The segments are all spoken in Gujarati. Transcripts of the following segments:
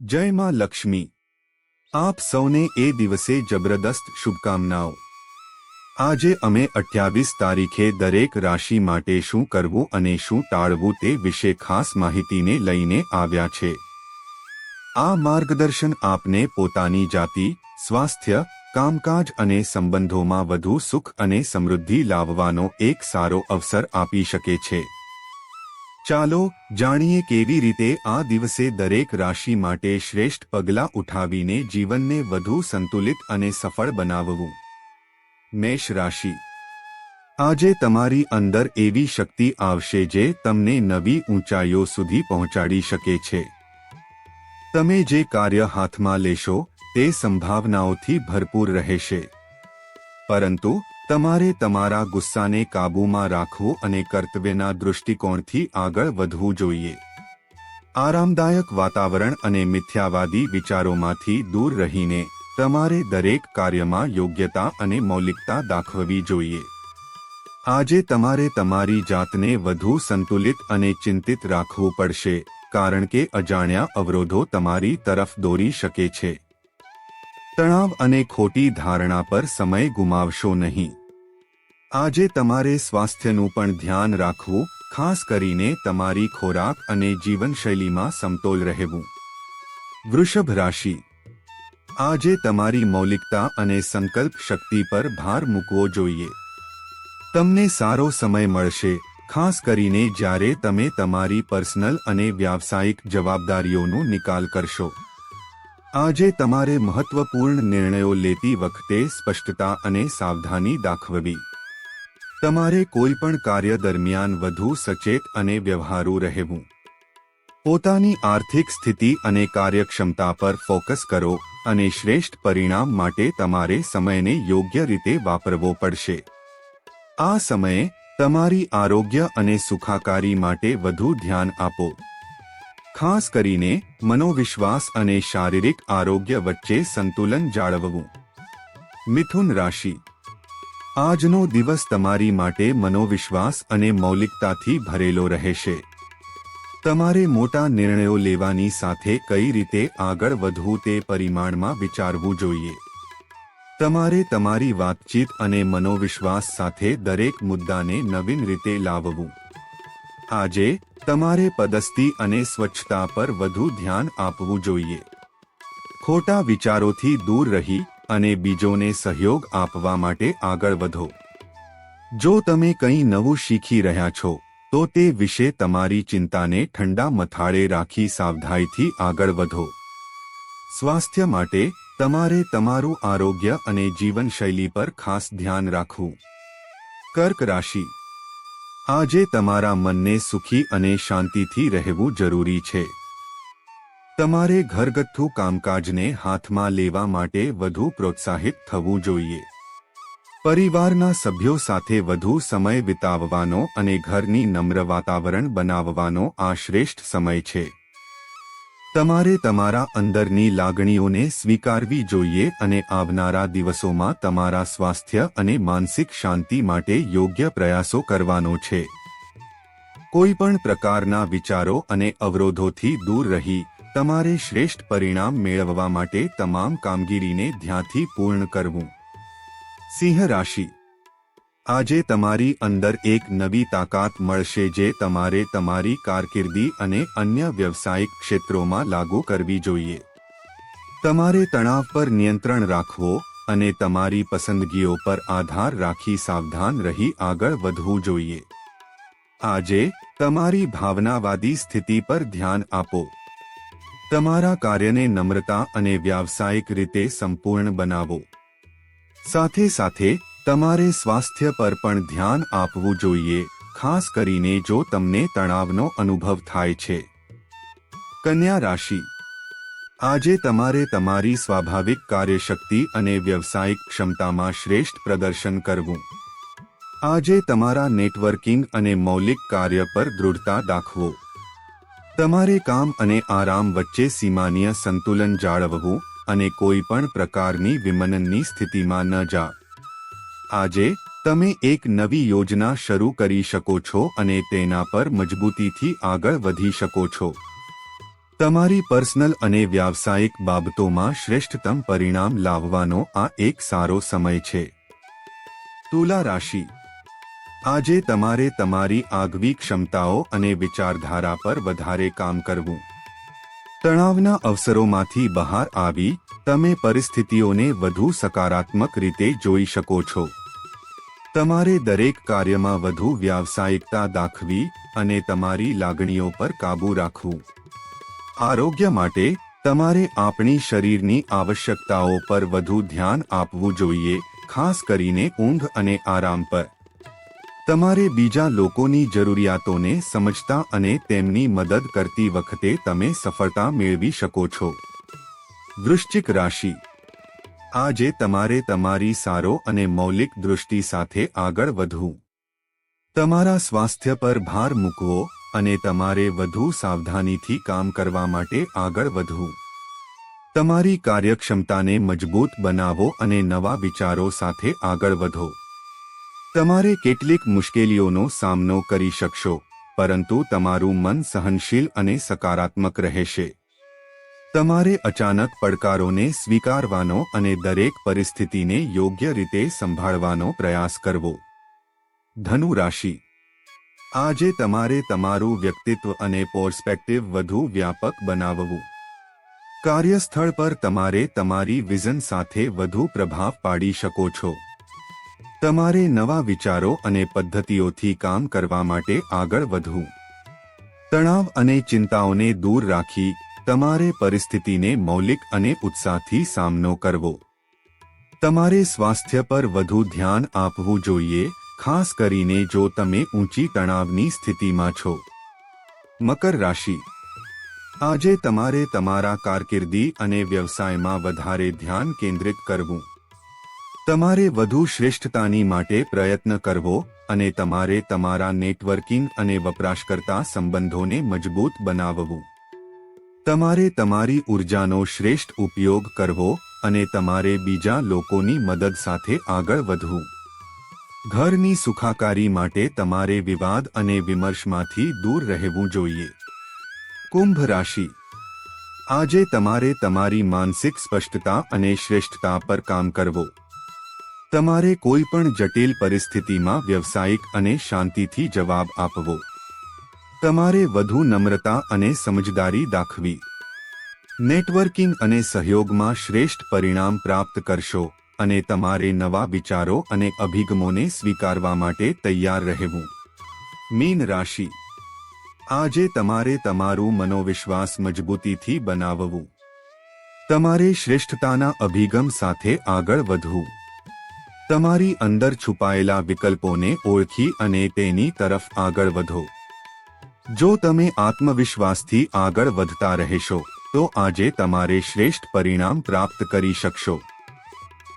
જય માં લક્ષ્મી. આપ સૌને એ દિવસે જબરદસ્ત શુભકામનાઓ. આજે અમે અઠ્યાવીસ તારીખે દરેક રાશિ માટે શું કરવું અને શું ટાળવું તે વિશે ખાસ માહિતીને લઈને આવ્યા છે. આ માર્ગદર્શન આપને પોતાની જાતિ, સ્વાસ્થ્ય, કામકાજ અને સંબંધોમાં વધુ સુખ અને સમૃદ્ધિ લાવવાનો એક સારો અવસર આપી શકે છે. ચાલો જાણીએ કેવી રીતે આ દિવસે દરેક રાશિ માટે શ્રેષ્ઠ પગલાં ઉઠાવીને જીવનને વધુ સંતુલિત અને સફળ બનાવવું. મેષ રાશિ. આજે તમારી અંદર એવી શક્તિ આવશે જે તમને નવી ઊંચાઈઓ સુધી પહોંચાડી શકે છે. તમે જે કાર્ય હાથમાં લેશો, તે સંભાવનાઓથી ભરપૂર રહેશે. પરંતુ તમારે તમારા ગુસ્સાને કાબૂમાં રાખવું અને કર્તવ્યના દૃષ્ટિકોણથી આગળ વધવું જોઈએ. આરામદાયક વાતાવરણ અને મિથ્યાવાદી વિચારોમાંથી દૂર રહીને તમારે દરેક કાર્યમાં યોગ્યતા અને મૌલિકતા દાખવવી જોઈએ. આજે તમારે તમારી જાતને વધુ સંતુલિત અને ચિંતિત રાખવું પડશે, કારણ કે અજાણ્યા અવરોધો તમારી તરફ દોરી શકે છે. તણાવ અને ખોટી ધારણા પર સમય ગુમાવશો નહીં. આજે તમારે સ્વાસ્થ્યનું પણ ધ્યાન રાખવું, ખાસ કરીને તમારી ખોરાક અને જીવનશૈલીમાં સમતોલ રહેવું. વૃષભ રાશિ. આજે તમારી મૌલિકતા અને સંકલ્પ શક્તિ પર ભાર મૂકવો જોઈએ. તમને સારો સમય મળશે, ખાસ કરીને જ્યારે તમે તમારી પર્સનલ અને વ્યાવસાયિક જવાબદારીઓનો નિકાલ કરશો. આજે તમારે મહત્વપૂર્ણ નિર્ણયો લેતી વખતે સ્પષ્ટતા અને સાવધાની દાખવવી. તમારે કોઈ પણ કાર્ય દરમિયાન વધુ સચેત અને વ્યવહારુ રહેવું. પોતાની આર્થિક સ્થિતિ અને કાર્યક્ષમતા પર ફોકસ કરો અને શ્રેષ્ઠ પરિણામ માટે તમારે સમયને યોગ્ય રીતે વાપરવો પડશે. આ સમયે તમારી આરોગ્ય અને સુખાકારી માટે વધુ ધ્યાન આપો. ખાસ કરીને મનોવિશ્વાસ અને શારીરિક આરોગ્ય વચ્ચે સંતુલન જાળવવું. મિથુન રાશિ. આજનો દિવસ તમારી માટે મનોવિશ્વાસ અને મૌલિકતાથી ભરેલો રહેશે. તમારે મોટા નિર્ણયો લેવાની સાથે કઈ રીતે આગળ વધવું તે પરિમાણમાં વિચારવું જોઈએ. તમારે તમારી વાતચીત અને મનોવિશ્વાસ સાથે દરેક મુદ્દાને નવીન રીતે લાવવું. આજે તમારે પદસ્તી અને સ્વચ્છતા પર વધુ ધ્યાન આપવું જોઈએ. ખોટા વિચારોથી દૂર રહી અને બીજોને સહયોગ આપવા માટે આગળ વધો. જો તમે કંઈ નવું શીખી રહ્યા છો, તો તે વિશે તમારી ચિંતાને ઠંડા મથાળે રાખી સાવધાઈથી આગળ વધો. સ્વાસ્થ્ય માટે તમારે તમારું આરોગ્ય અને જીવનશૈલી પર ખાસ ધ્યાન રાખવું. કર્ક રાશિ આજે તમારા મનને સુખી અને શાંતિથી રહેવું જરૂરી છે. તમારે ઘરગથ્થુ કામકાજને હાથમાં લેવા માટે વધુ પ્રોત્સાહિત થવું જોઈએ. પરિવારના સભ્યો સાથે વધુ સમય વિતાવવાનો અને ઘરની નમ્ર વાતાવરણ બનાવવાનો આ શ્રેષ્ઠ સમય છે. તમારે તમારા અંદરની લાગણીઓને સ્વીકારવી જોઈએ અને આવનારા દિવસોમાં તમારા સ્વાસ્થ્ય અને માનસિક શાંતિ માટે યોગ્ય પ્રયાસો કરવાનો છે. કોઈ પણ પ્રકારના વિચારો અને અવરોધોથી દૂર રહી, તમારે શ્રેષ્ઠ પરિણામ મેળવવા માટે તમામ કામગીરીને ધ્યાનથી પૂર્ણ કરવું. સિંહ રાશિ આજે તમારી અંદર એક નવી તાકાત મળશે જે તમારે તમારી કારકિર્દી અને અન્ય વ્યવસાયિક ક્ષેત્રોમાં લાગુ કરવી જોઈએ. તમારે તણાવ પર નિયંત્રણ રાખવો અને તમારી પસંદગીઓ પર આધાર રાખી સાવધાન રહી આગળ વધવું જોઈએ. આજે તમારી ભાવનાવાદી સ્થિતિ પર ધ્યાન આપો. તમારા કાર્યને નમ્રતા અને વ્યાવસાયિક રીતે સંપૂર્ણ બનાવો. સાથે સાથે તમારે સ્વાસ્થ્ય પર પણ ધ્યાન આપવું જોઈએ, ખાસ કરીને જો તમને તણાવનો અનુભવ થાય છે. કન્યા રાશિ. આજે તમારે તમારી સ્વાભાવિક કાર્યશક્તિ અને વ્યવસાયિક ક્ષમતામાં શ્રેષ્ઠ પ્રદર્શન કરવું. આજે તમારા નેટવર્કિંગ અને મૌલિક કાર્ય પર દૃઢતા દાખવો. તમારે કામ અને આરામ વચ્ચે સીમાનીય સંતુલન જાળવવું અને કોઈ પણ પ્રકારની વિમનનની સ્થિતિમાં ન જા. આજે તમે એક નવી યોજના શરૂ કરી શકો છો અને તેના પર મજબૂતીથી આગળ વધી શકો છો. તમારી પર્સનલ અને વ્યાવસાયિક બાબતોમાં શ્રેષ્ઠતમ પરિણામ લાવવાનો આ એક સારો સમય છે. તુલા રાશિ. આજે તમારે તમારી આગવી ક્ષમતાઓ અને વિચારધારા પર વધારે કામ કરવું. તણાવના અવસરોમાંથી બહાર આવી તમે પરિસ્થિતિઓને વધુ સકારાત્મક રીતે જોઈ શકો છો. તમારે દરેક કાર્યમાં વધુ વ્યાવસાયિકતા દાખવી અને તમારી લાગણીઓ પર કાબૂ રાખવું. આરોગ્ય માટે તમારે આપણી શરીરની આવશ્યકતાઓ પર વધુ ધ્યાન આપવું જોઈએ, ખાસ કરીને ઊંઘ અને આરામ પર. તમારે બીજા લોકોની જરૂરિયાતોને સમજતા અને તેમની મદદ કરતી વખતે તમે સફળતા મેળવી શકો છો. વૃશ્ચિક રાશિ. આજે તમારે તમારી સારો અને મૌલિક દૃષ્ટિ સાથે આગળ વધવું. તમારા સ્વાસ્થ્ય પર ભાર મૂકવો અને તમારે વધુ સાવધાનીથી કામ કરવા માટે આગળ વધવું. તમારી કાર્યક્ષમતાને મજબૂત બનાવો અને નવા વિચારો સાથે આગળ વધો. તમારે કેટલીક મુશ્કેલીઓનો સામનો કરી શકશો, પરંતુ તમારું મન સહનશીલ અને સકારાત્મક રહેશે. તમારે અચાનક પડકારોને સ્વીકારવાનો અને દરેક પરિસ્થિતિને યોગ્ય રીતે સંભાળવાનો પ્રયાસ કરવો. ધનુ રાશિ આજે તમારે તમારું વ્યક્તિત્વ અને પર્સ્પેક્ટિવ વધુ વ્યાપક બનાવવું. કાર્યસ્થળ પર તમારે તમારી વિઝન સાથે વધુ પ્રભાવ પાડી શકો છો. તમારે નવા વિચારો અને પદ્ધતિઓથી કામ કરવા માટે આગળ વધવું. તણાવ અને ચિંતાઓને દૂર રાખી તમારે પરિસ્થિતિને મૌલિક અને ઉત્સાહથી સામનો કરવો. તમારે સ્વાસ્થ્ય પર વધુ ધ્યાન આપવું જોઈએ, ખાસ કરીને જો તમે ઊંચી તણાવની સ્થિતિમાં છો. મકર રાશિ. આજે તમારે તમારા કારકિર્દી અને વ્યવસાયમાં વધારે ધ્યાન કેન્દ્રિત કરવું. તમારે વધુ શ્રેષ્ઠતાની માટે પ્રયત્ન કરવો અને તમારે તમારા નેટવર્કિંગ અને વપરાશકર્તા સંબંધોને મજબૂત બનાવવું. તમારે તમારી ઉર્જાનો શ્રેષ્ઠ ઉપયોગ કરવો અને તમારે બીજા લોકોની મદદ સાથે આગળ વધવું. ઘરની સુખાકારી માટે તમારે વિવાદ અને વિમર્શમાંથી દૂર રહેવું જોઈએ. કુંભ રાશિ. આજે તમારે તમારી માનસિક સ્પષ્ટતા અને શ્રેષ્ઠતા પર કામ કરવો. તમારે કોઈ પણ જટિલ પરિસ્થિતિમાં વ્યવસાયિક અને શાંતિથી જવાબ આપવો. તમારે વધુ નમ્રતા અને સમજદારી દાખવી. નેટવર્કિંગ અને સહયોગમાં શ્રેષ્ઠ પરિણામ પ્રાપ્ત કરશો અને તમારે નવા વિચારો અને અભિગમોને સ્વીકારવા માટે તૈયાર રહેવું. મીન રાશિ. આજે તમારે તમારું મનોવિશ્વાસ મજબૂતીથી બનાવવું. તમારે શ્રેષ્ઠતાના અભિગમ સાથે આગળ વધવું. તમારી અંદર છુપાયેલા વિકલ્પોને ઓળખી અને તેની તરફ આગળ વધો. જો તમે આત્મવિશ્વાસથી આગળ વધતા રહેશો, તો આજે તમારે શ્રેષ્ઠ પરિણામ પ્રાપ્ત કરી શકશો.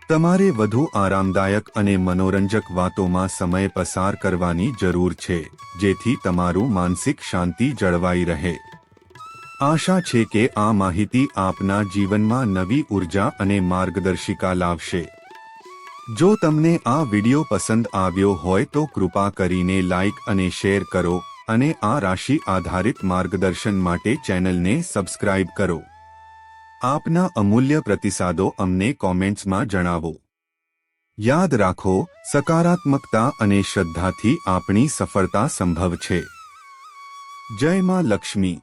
તમારે વધુ આરામદાયક અને મનોરંજક વાતોમાં સમય પસાર કરવાની જરૂર છે, જેથી તમારું માનસિક શાંતિ જળવાઈ રહે. આશા છે કે આ માહિતી આપના જીવનમાં નવી ઊર્જા અને માર્ગદર્શિકા લાવશે. જો તમને આ વિડિયો પસંદ આવ્યો હોય તો કૃપા કરીને લાઇક અને શેર કરો અને આ રાશિ આધારિત માર્ગદર્શન માટે ચેનલને સબસ્ક્રાઇબ કરો. આપના અમૂલ્ય પ્રતિસાદો અમને કોમેન્ટ્સમાં જણાવો. યાદ રાખો, સકારાત્મકતા અને શ્રદ્ધાથી આપણી સફળતા સંભવ છે. જય માં લક્ષ્મી.